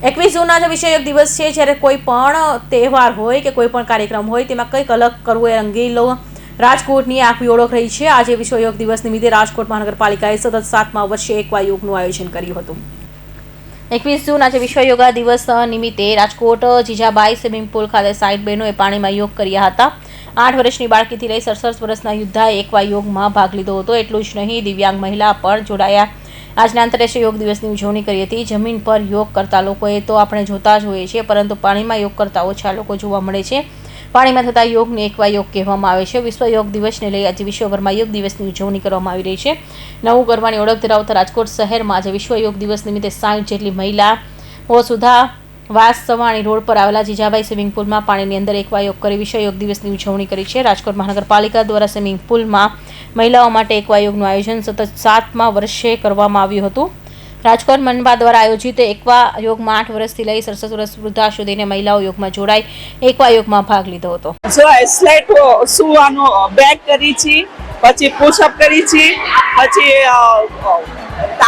એકવીસ જૂનના જે વિષય યોગ દિવસ છે, જ્યારે કોઈ પણ તહેવાર હોય કે કોઈ પણ કાર્યક્રમ હોય, તેમાં કંઈક અલગ કરવું એ અંગેલો રાજકોટની આગવી ઓળખ રહી છે. આજે વિશ્વ યોગ દિવસ નિમિત્તે રાજકોટ મહાનગરપાલિકાએ સતત સાતમા વર્ષે એકવાર યોગનું આયોજન કર્યું હતું. એકવીસ જૂન આજે વિશ્વ યોગા દિવસ નિમિત્તે રાજકોટ જીજાબાઈ સ્વિમિંગ પુલ ખાતે સાઈડ બહેનોએ પાણીમાં યોગ કર્યા હતા. આઠ વર્ષની બાળકીથી લઈ સડસઠ વર્ષના યુદ્ધાએ એકવાર યોગમાં ભાગ લીધો હતો. એટલું જ નહીં, દિવ્યાંગ મહિલા પણ જોડાયા આજના આંતરરાષ્ટ્રીય યોગ દિવસની ઉજવણી કરી હતી. જમીન પર યોગ કરતા લોકોએ તો આપણે જોતા જ હોઈએ છીએ, પરંતુ પાણીમાં યોગ કરતા ઓછા લોકો જોવા મળે છે. પાણીમાં થતા યોગને એકવાર યોગ કહેવામાં આવે છે. વિશ્વ યોગ દિવસને લઈ આજે વિશ્વભરમાં યોગ દિવસની ઉજવણી કરવામાં આવી રહી છે. નવું ગરબાની ઓળખ ધરાવતા રાજકોટ શહેરમાં આજે વિશ્વ યોગ દિવસ નિમિત્તે સાઠ જેટલી મહિલાઓ સુધા વાસ સવાણી રોડ પર આવેલા જીજાબાઈ સ્વિમિંગ પુલમાં પાણીની અંદર એકવા યોગ કરી વિશ્વ યોગ દિવસની ઉજવણી કરી છે. રાજકોટ મહાનગરપાલિકા દ્વારા સ્વિમિંગ પુલમાં મહિલાઓ માટે એકવા યોગનું આયોજન સતત સાતમા વર્ષે કરવામાં આવ્યું હતું. રાજકોટ મનપા દ્વારા આયોજિત એકવા યોગમાં આઠ વર્ષથી લઈ સડસઠ વર્ષ વૃદ્ધા સુધીને મહિલાઓ યોગમાં જોડાઈ એકવા યોગમાં ભાગ લીધો હતો. જો સ્લેટ સુવાનો બેક કરી છે, પછી પુશઅપ કરી છે, પછી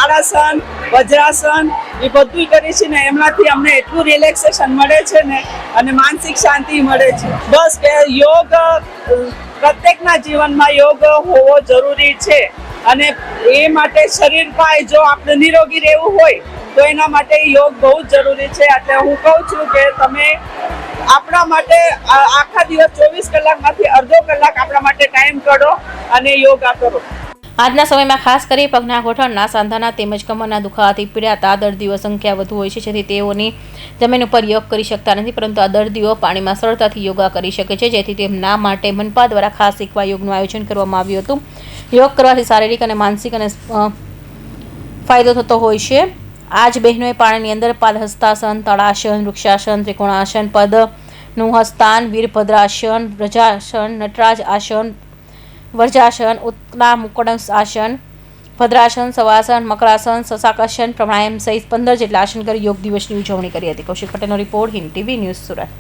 તાડાસન વજ્રાસન, એ બધું કરી છે ને એમનાથી અમને એટલું રિલેક્સેશન મળે છે ને અને માનસિક શાંતિ મળે છે. બસ કે યોગ, પ્રત્યેકના જીવનમાં યોગ હોવો જરૂરી છે અને એ માટે શરીર પાય જો આપણે નિરોગી રહેવું હોય, તો એના માટે યોગ બહુ જ જરૂરી છે. એટલે હું કહું છું કે તમે આપણા માટે આખા દિવસ ચોવીસ કલાકમાંથી અડધો કલાક આપણા માટે ટાઈમ કાઢો અને યોગા કરો. આજના સમયમાં ખાસ કરી પગના ઘોઠણના સાંધાના તેમજ કમરના દુખાવાથી પીડાતા દર્દીઓ સંખ્યા વધુ હોય છે, જેથી તેઓની જમીન ઉપર યોગ કરી શકતા નથી, પરંતુ આ દર્દીઓ પાણીમાં સરળતાથી યોગા કરી શકે છે, જેથી તેમના માટે મનપા દ્વારા ખાસ શીખવા યોગનું આયોજન કરવામાં આવ્યું હતું. યોગ કરવાથી શારીરિક અને માનસિક અને ફાયદો થતો હોય છે. આજ બહેનોએ પાણીની અંદર પાદ હસ્તાસન, તળાસન, વૃક્ષાસન, ત્રિકોણાસન પદનું હસ્તાન, વીરભદ્રાસન વ્રજાસન નટરાજ આસન વર્જાસન ઉત્તરા મુકડસ આસન ભદ્રાસન સવાસન મકરાસન સસાકાસન પ્રાણાયામ સહિત પંદર જેટલા આસન કરી યોગ દિવસની ઉજવણી કરી હતી. કૌશિક પટેલનો report Hind TV news Surat.